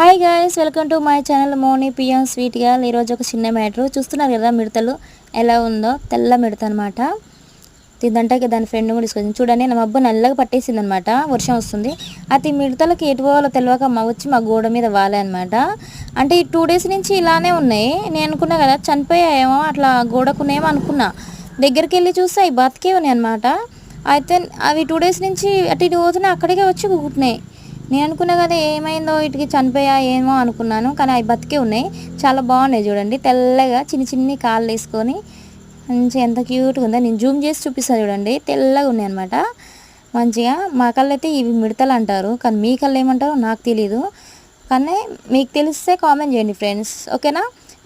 Hi guys welcome to my channel Moni PM sweet girl ఈరోజు ఒక చిన్న matter. చూస్తున్నారు కదా మిడతలు? ఎలా ఉందో? తెల్ల మిడత అనమాట తిందంటే దాని ఫ్రెండ్ కూడా తీసుకొచ్చింది. చూడండి నా మబ్బు నల్లగా పట్టేసింది అనమాట వర్షం వస్తుంది. అది మిడతలకి ఎటు పోవాలో తెలియక మా వచ్చి మా గోడ మీద వాలే అనమాట అంటే ఈ టూ డేస్ నుంచి ఇలానే ఉన్నాయి. నేను అనుకున్నా కదా చనిపోయాయేమో అట్లా గోడకునేమో అనుకున్నా. దగ్గరికి వెళ్ళి చూస్తే అవి బతికే ఉన్నాయి అనమాట అయితే అవి టూ డేస్ నుంచి అటు ఇటు పోతున్నాయి అక్కడికే వచ్చి కూకుంటున్నాయి నేను అనుకున్నా కదా ఏమైందో వీటికి చనిపోయా ఏమో అనుకున్నాను. కానీ అవి బతికే ఉన్నాయి. చాలా బాగున్నాయి చూడండి. తెల్లగా చిన్ని చిన్ని కాళ్ళు వేసుకొని మంచిగా ఎంత క్యూట్గా ఉందో. నేను జూమ్ చేసి చూపిస్తాను చూడండి. తెల్లగా ఉన్నాయి అనమాట మంచిగా మా కళ్ళు అయితే ఇవి మిడతలు అంటారు. కానీ మీ కళ్ళు ఏమంటారో నాకు తెలియదు కానీ మీకు తెలిస్తే కామెంట్ చేయండి ఫ్రెండ్స్. ఓకేనా?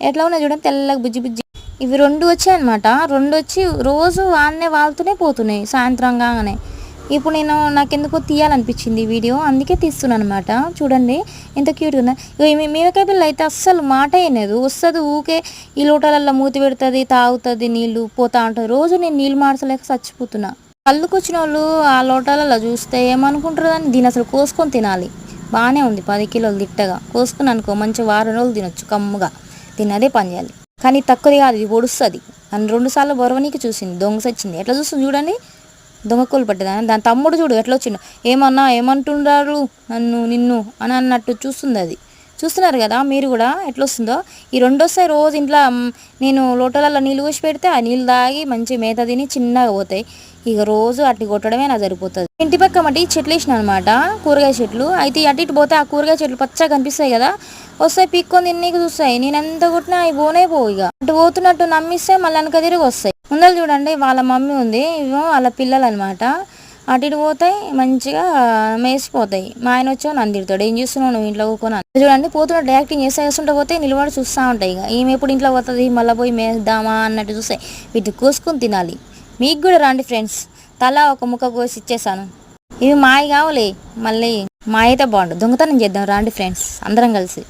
ఎట్లా ఉన్నాయి చూడండి. తెల్లగా బుజ్జి బుజ్జి. ఇవి రెండు వచ్చాయి అనమాట రెండు వచ్చి రోజు వాన్నే వాళ్తూనే పోతున్నాయి. సాయంత్రం కాగానే. ఇప్పుడు నేను నాకెందుకో తీయాలనిపించింది వీడియో అందుకే తీస్తున్నాను అనమాట చూడండి ఎంత క్యూట్గా ఉందా. ఇగో పిల్లలు పిల్ల అయితే అస్సలు మాట అయినదు వస్తుంది ఊకే ఈ లోటలల్లో మూతి పెడుతుంది తాగుతుంది నీళ్ళు పోతా ఉంటుంది రోజు నేను నీళ్ళు మార్చలేక చచ్చిపోతున్నా. కళ్ళుకు వచ్చిన వాళ్ళు ఆ లోటాలలో చూస్తే ఏమనుకుంటారు అని దీని అసలు కోసుకొని తినాలి. బాగానే ఉంది పది కిలోలు దిట్టగా కోసుకుని అనుకో మంచి వారం రోజులు తినొచ్చు కమ్ముగా. తినదే పని చేయాలి. కానీ తక్కువది కాదు ఇది పొడుస్తుంది అని రెండుసార్లు బొరవనీకి చూసింది దొంగ సచ్చింది. ఎట్లా చూస్తుంది చూడండి. దొంగకోలు పట్టేదాన్ని దాని తమ్ముడు చూడు ఎట్లా వచ్చిండు? ఏమన్నా ఏమంటున్నారు నన్ను నిన్ను అని అన్నట్టు చూస్తుంది అది. చూస్తున్నారు కదా మీరు కూడా ఎట్లా వస్తుందో? ఈ రెండోసారి రోజు ఇంట్లో నేను లోటలలో నీళ్ళు పోసి పెడితే ఆ నీళ్ళు తాగి మంచి మేత తిని చిన్నగా పోతాయి. ఇక రోజు అట్టి కొట్టడమే నాకు సరిపోతుంది. ఇంటి పక్క మట్టి చెట్లు వేసిన అనమాట కూరగాయ చెట్లు. అయితే అటు ఇటు పోతే ఆ కూరగాయ చెట్లు పచ్చగా కనిపిస్తాయి కదా వస్తాయి పీక్కొని తిన్నీకి చూస్తాయి. నేను ఎంత కొట్టినా అవి పోనే పోవు ఇక. అటు పోతున్నట్టు నమ్మిస్తే మళ్ళీ వెనక తిరిగి వస్తాయి. ముందర చూడండి వాళ్ళ మమ్మీ ఉంది ఇవో వాళ్ళ పిల్లలు అనమాట అటు ఇటు పోతాయి మంచిగా మేసిపోతాయి. మా ఆయన వచ్చో నన్ను తిడతాడు ఏం చేస్తున్నావు నువ్వు ఇంట్లో కూకొని చూడండి పోతున్నట్టు యాక్టింగ్ చేస్తా చేస్తుంటే పోతే నిలబడి చూస్తూ ఉంటాయి ఇక. ఈమె ఎప్పుడు ఇంట్లో పోతుంది మళ్ళీ పోయి మేద్దామా అన్నట్టు చూస్తాయి. వీటిని కోసుకొని తినాలి. మీకు కూడా రండి ఫ్రెండ్స్. తలా ఒక ముక్క కోసి ఇచ్చేసాను. ఇవి మాయ కావాలి మళ్ళీ మా అయితే బాగుండు. దొంగతనం చేద్దాం రండి ఫ్రెండ్స్. అందరం కలిసి.